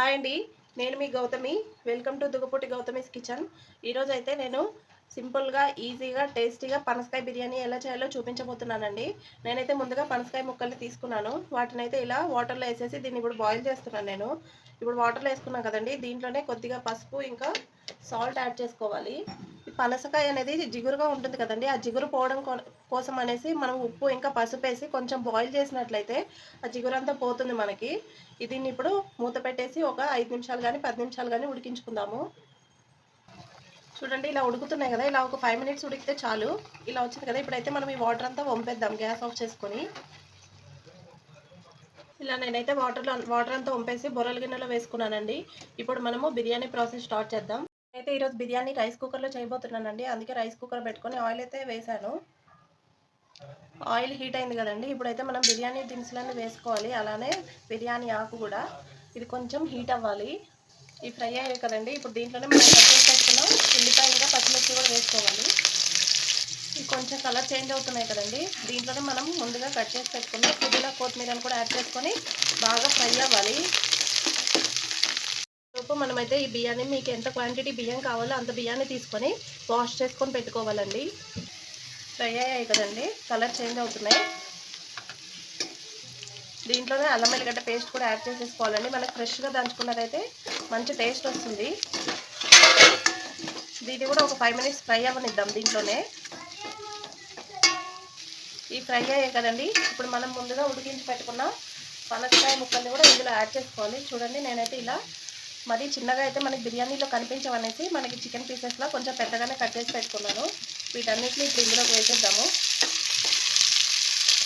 Hi అండి నేను మీ Gowthami. Welcome to Dugaputi Gowthami's kitchen. ఈరోజైతే నేను సింపుల్గా ఈజీగా టేస్టీగా పనసకాయ బిర్యానీ ఎలా చేయాలో చూపించబోతున్నానండి. నేనైతే ముందుగా పనసకాయ ముక్కల్ని తీసుకున్నాను. వాటిని అయితే ఇలా వాటర్లో వేసేసి దీన్ని ఇప్పుడు బాయిల్ చేస్తున్నాను నేను. ఇప్పుడు వాటర్లో వేసుకున్నాను కదండి దీంట్లోనే కొద్దిగా పసుపు ఇంకా సాల్ట్ యాడ్ చేసుకోవాలి. పనసకాయ అనేది జిగురుగా ఉంటుంది కదండి ఆ జిగురు పోవడం కోసం అనేసి మనం ఉప్పు ఇంకా పసుపు వేసి కొంచెం బాయిల్ చేసినట్లయితే ఆ జిగురు అంతా పోతుంది మనకి. దీన్ని ఇప్పుడు మూత పెట్టేసి ఒక ఐదు నిమిషాలు కానీ పది నిమిషాలు కానీ ఉడికించుకుందాము. చూడండి ఇలా ఉడుకుతున్నాయి కదా. ఇలా ఒక ఫైవ్ మినిట్స్ ఉడికితే చాలు. ఇలా వచ్చింది కదా. ఇప్పుడైతే మనం ఈ వాటర్ అంతా వంపేద్దాం. గ్యాస్ ఆఫ్ చేసుకొని. ఇలా నేనైతే వాటర్లో వాటర్ అంతా వంపేసి బొర్రల గిన్నెలో వేసుకున్నానండి. ఇప్పుడు మనము బిర్యానీ ప్రాసెస్ స్టార్ట్ చేద్దాం. అయితే ఈరోజు బిర్యానీ రైస్ కుక్కర్లో చేయబోతున్నానండి. అందుకే రైస్ కుక్కర్ పెట్టుకొని ఆయిల్ అయితే వేసాను ఆయిల్ హీట్ అయింది కదండి. ఇప్పుడైతే మనం బిర్యానీ దినుసులన్నీ వేసుకోవాలి. అలానే బిర్యానీ ఆకు కూడా. ఇది కొంచెం హీట్ అవ్వాలి. ఈ ఫ్రై అయ్యాయి కదండి. ఇప్పుడు దీంట్లోనే మనం ఉల్లిపాయ ఇంకా పచ్చిమిర్చి కూడా వేసుకోవాలి. ఇవి కొంచెం కలర్ చేంజ్ అవుతున్నాయి కదండి. దీంట్లోనే మనం ముందుగా కట్ చేసి పెట్టుకుని పుదీనా కొత్తిమీరని కూడా యాడ్ చేసుకొని బాగా ఫ్రై అవ్వాలి. లోపు మనమైతే ఈ బియ్యాన్ని మీకు ఎంత క్వాంటిటీ బియ్యం కావాలో అంత బియ్యాన్ని తీసుకొని వాష్ చేసుకొని పెట్టుకోవాలండి. ఫ్రై అయ్యాయి కదండి. కలర్ చేంజ్ అవుతున్నాయి. దీంట్లోనే అల్లం వెల్లిగడ్డ పేస్ట్ కూడా యాడ్ చేసేసుకోవాలండి. మనకు ఫ్రెష్గా దంచుకున్నదైతే మంచి టేస్ట్ వస్తుంది. దీన్ని కూడా ఒక ఫైవ్ మినిట్స్ ఫ్రై అవ్వనిద్దాం దీంట్లోనే. ఈ ఫ్రై అయ్యాయి కదండి. ఇప్పుడు మనం ముందుగా ఉడికించి పెట్టుకున్న పనసకాయ ముక్కల్ని కూడా ఇందులో యాడ్ చేసుకోవాలి. చూడండి నేనైతే ఇలా మరీ చిన్నగా అయితే మనకి బిర్యానీలో కనిపించవనేసి మనకి చికెన్ పీసెస్లో కొంచెం పెద్దగానే కట్ చేసి పెట్టుకున్నాను. వీటన్నిటిని ఇప్పుడు ఇందులోకి వేసేద్దాము.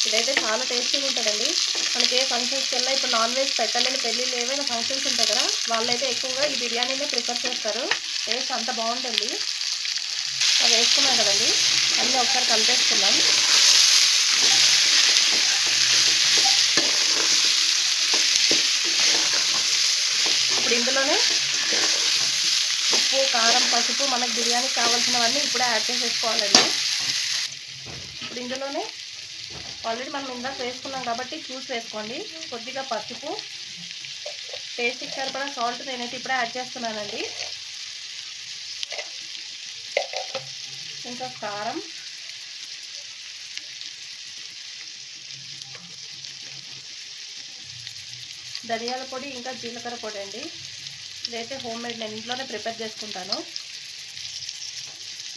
ఇదైతే చాలా టేస్టీగా ఉంటుందండి. మనకి ఏ ఫంక్షన్స్కి వెళ్ళినా ఇప్పుడు నాన్ వెజ్ పెట్టలేని పెళ్ళిళ్ళు ఏవైనా ఫంక్షన్స్ ఉంటాయి కదా వాళ్ళైతే ఎక్కువగా ఈ బిర్యానీనే ప్రిఫర్ చేస్తారు. టేస్ట్ అంత బాగుంటుంది. అవి వేసుకున్నాం కదండి. అన్నీ ఒకసారి కలిపేసుకున్నాం ఇప్పుడు ఇందులోనే ఉప్పు కారం పసుపు మనకు బిర్యానీకి కావాల్సినవన్నీ ఇప్పుడే యాడ్ చేసేసుకోవాలండి. ఇప్పుడు ఇందులోనే ఆల్రెడీ మనం ఇందాక వేసుకున్నాం కాబట్టి చూసి వేసుకోండి. కొద్దిగా పసుపు టేస్ట్కి సరిపడా సాల్ట్ నేనైతే ఇప్పుడే యాడ్ చేస్తున్నానండి. ఇంకా కారం. ధనియాల పొడి ఇంకా జీలకర్ర పొడి అండి. ఇదైతే హోమ్ మేడ్ నేను ఇంట్లోనే ప్రిపేర్ చేసుకుంటాను.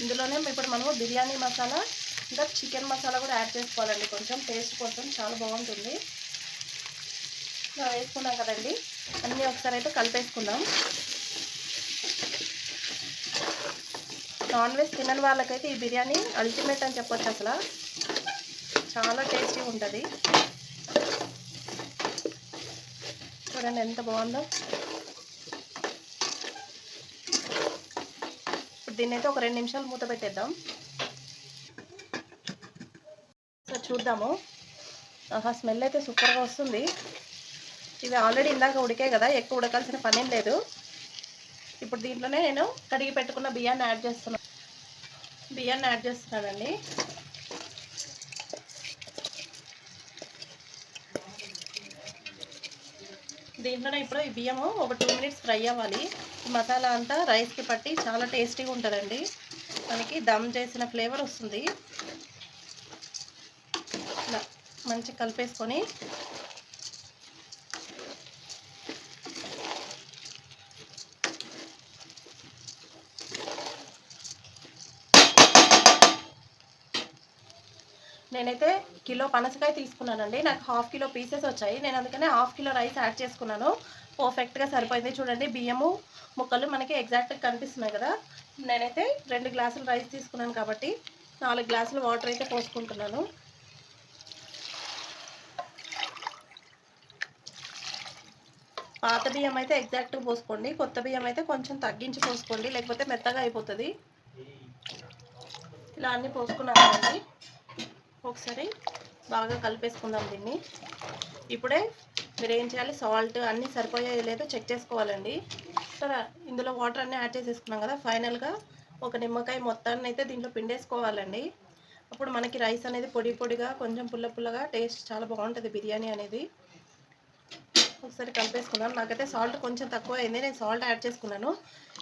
ఇందులోనే ఇప్పుడు మనము బిర్యానీ మసాలా ఇంకా చికెన్ మసాలా కూడా యాడ్ చేసుకోవాలండి. కొంచెం టేస్ట్ కోసం చాలా బాగుంటుంది. వేసుకున్నాం కదండి. అన్నీ ఒకసారి అయితే కలిపేసుకుందాం. నాన్ వెజ్ తినని వాళ్ళకైతే ఈ బిర్యానీ అల్టిమేట్ అని చెప్పొచ్చు అసలు. చాలా టేస్టీ ఉంటుంది. చూడండి ఎంత బాగుందో. దీన్నైతే అయితే ఒక రెండు నిమిషాలు మూత పెట్టేద్దాం. చూద్దాము. ఆహా స్మెల్ అయితే సూపర్గా వస్తుంది. ఇవి ఆల్రెడీ ఇందాక ఉడికాయి కదా ఎక్కువ ఉడకాల్సిన పనేం లేదు. ఇప్పుడు దీంట్లోనే నేను కడిగి పెట్టుకున్న బియ్యాన్ని యాడ్ చేస్తున్నాను బియ్యాన్ని యాడ్ చేస్తున్నానండి. దీంట్లోనే ఇప్పుడు ఈ బియ్యము ఒక టూ మినిట్స్ ఫ్రై అవ్వాలి. మసాలా అంతా రైస్కి పట్టి చాలా టేస్టీగా ఉంటుందండి. మనకి దమ్ చేసిన ఫ్లేవర్ వస్తుంది. మంచిగా కలిపేసుకొని నేనైతే కిలో పనసకాయ తీసుకున్నానండి. నాకు హాఫ్ కిలో పీసెస్ వచ్చాయి. నేను అందుకనే హాఫ్ కిలో రైస్ యాడ్ చేసుకున్నాను. పర్ఫెక్ట్గా సరిపోయింది. చూడండి బియ్యము ముక్కలు మనకి ఎగ్జాక్ట్గా కనిపిస్తున్నాయి కదా. నేనైతే రెండు గ్లాసులు రైస్ తీసుకున్నాను కాబట్టి నాలుగు గ్లాసులు వాటర్ అయితే పోసుకుంటున్నాను. పాత బియ్యం అయితే ఎగ్జాక్ట్గా పోసుకోండి. కొత్త బియ్యం అయితే కొంచెం తగ్గించి పోసుకోండి. లేకపోతే మెత్తగా అయిపోతుంది. ఇలా అన్నీ పోసుకున్నామండి ఒకసారి బాగా కలిపేసుకుందాం దీన్ని. ఇప్పుడే మీరు ఏం చేయాలి? సాల్ట్ అన్నీ సరిపోయాయో లేదో చెక్ చేసుకోవాలండి. సరే ఇందులో వాటర్ అన్నీ యాడ్ చేసేసుకున్నాం కదా. ఫైనల్గా ఒక నిమ్మకాయ మొత్తాన్ని అయితే దీంట్లో పిండేసుకోవాలండి. అప్పుడు మనకి రైస్ అనేది పొడి పొడిగా కొంచెం పుల్ల పుల్లగా టేస్ట్ చాలా బాగుంటుంది బిర్యానీ అనేది. ఒకసారి కలిపేసుకున్నాను నాకైతే సాల్ట్ కొంచెం తక్కువ అయింది నేను సాల్ట్ యాడ్ చేసుకున్నాను.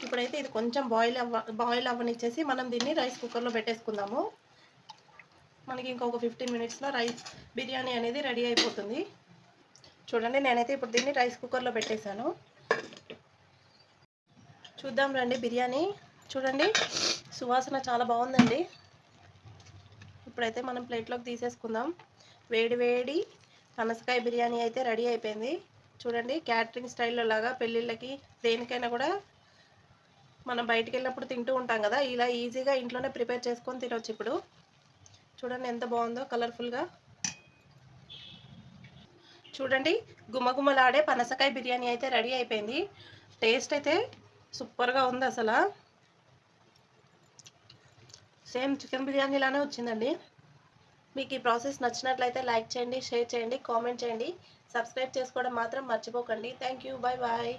ఇప్పుడైతే ఇది కొంచెం బాయిల్ అవ్వ బాయిల్ అవ్వనిచ్చేసి మనం దీన్ని రైస్ కుక్కర్లో పెట్టేసుకుందాము. మనకి ఇంకొక ఫిఫ్టీన్ మినిట్స్లో రైస్ బిర్యానీ అనేది రెడీ అయిపోతుంది. చూడండి నేనైతే ఇప్పుడు దీన్ని రైస్ కుక్కర్లో పెట్టేశాను. చూద్దాం రండి బిర్యానీ. చూడండి సువాసన చాలా బాగుందండి. ఇప్పుడైతే మనం ప్లేట్లోకి తీసేసుకుందాం. వేడి వేడి పనసకాయ బిర్యానీ అయితే రెడీ అయిపోయింది. చూడండి క్యాటరింగ్ స్టైల్లో లాగా పెళ్ళిళ్ళకి దేనికైనా కూడా మనం బయటికి వెళ్ళినప్పుడు తింటూ ఉంటాం కదా ఇలా ఈజీగా ఇంట్లోనే ప్రిపేర్ చేసుకొని తినవచ్చు ఇప్పుడు. చూడండి ఎంత బాగుందో కలర్ఫుల్గా చూడండి గుమగుమలాడే పనసకాయ బిర్యానీ అయితే రెడీ అయిపోయింది. టేస్ట్ అయితే సూపర్గా ఉంది అసలు. సేమ్ చికెన్ బిర్యానీలానే వచ్చిందండి. మీకు ఈ ప్రాసెస్ నచ్చినట్లయితే లైక్ చేయండి షేర్ చేయండి కామెంట్ చేయండి. సబ్స్క్రైబ్ చేసుకోవడం మాత్రం మర్చిపోకండి. Thank you. Bye bye